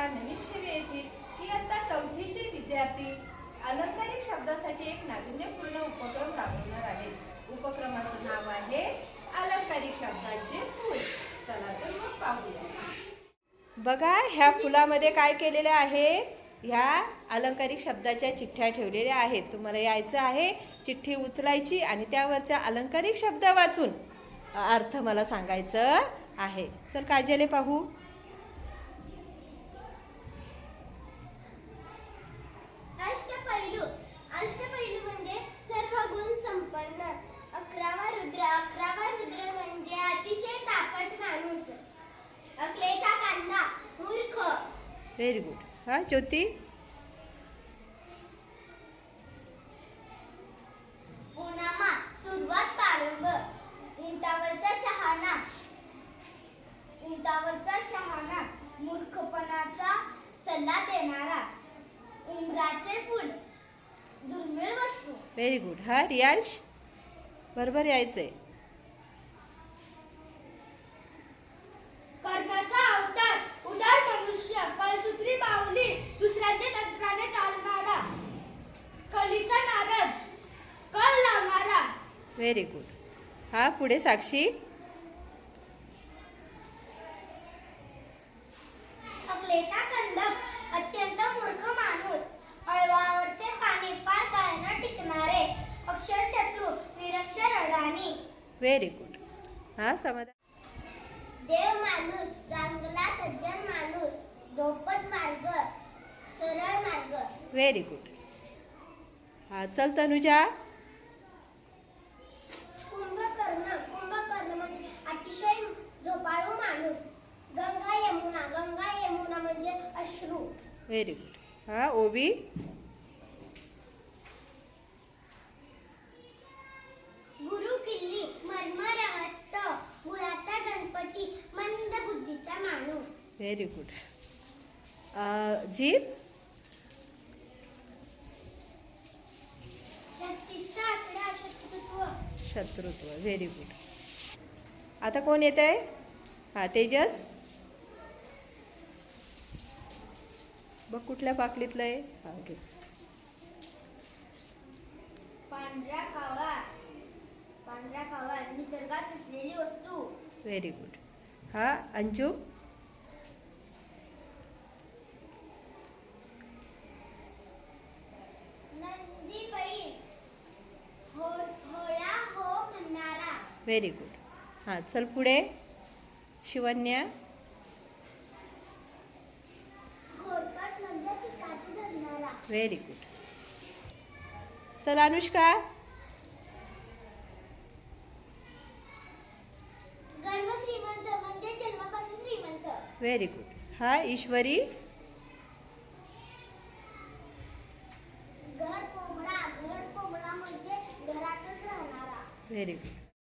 शाळा नवीन शिवे येथील इयत्ता चौथीचे विद्यार्थी अलंकारिक शब्दासाठी एक नाविन्यपूर्ण उपक्रम राबवणार आहेत उपक्रमाचं नाव आहे अलंकारिक शब्दांचे फूल. चला तर मग पाहूया. बघा ह्या फुलामध्ये काय केलेले आहे? ह्या अलंकारिक शब्दाच्या चिठ्ठ्या ठेवलेल्या आहेत. तुम्हाला यायचं आहे चिठ्ठी उचलायची आणि त्यावरच्या अलंकारिक शब्द वाचून अर्थ मला सांगायचं आहे. चल काजले पाहू. व्हेरी गुड हां ज्योती सुरुवात प्रारंभ. उंटावरचा शहाणा. उंटावरचा शहाणा मूर्खपणाचा सल्ला देणारा. उंबराचे फूल दुर्मिळ वस्तू. व्हेरी गुड हा रियांश? बरोबर यायचंय. कर्णाचा व्हेरी गुड हा पुढे साक्षी. अकलेचा कंदक अत्यंत मूर्ख माणूस. अळवावरचे पाणी पार काळानं टिकणारे. अक्षरशत्रू निरक्षर अडाणी व्हेरी गुड हा समाधान. देव माणूस चांगला सज्जन माणूस. धोपट मार्ग सरळ मार्ग. व्हेरी गुड हा चल तनुजा. अश्रू. व्हेरी गुड हा ओबी गुरु किल्ली मर्मर हस्त मुळाचा गणपती मंद बुद्धीचा माणूस. व्हेरी गुड जीत? छत्तीसचा आकडा शत्रुत्व. शत्रुत्व. व्हेरी गुड आता कोण येत आहे हा तेजस. बघ कुठल्या पाकलीतलं आहे. हा घे. पांढरा निसर्गात असलेली वस्तू. व्हेरी गुड हा अंजू? व्हेरी गुड हां चल पुढे. शिवन्या व्हेरी गुड चल अनुष्का. श्रीमंत म्हणजे व्हेरी गुड हा ईश्वरी. कोंबडा म्हणजे व्हेरी गुड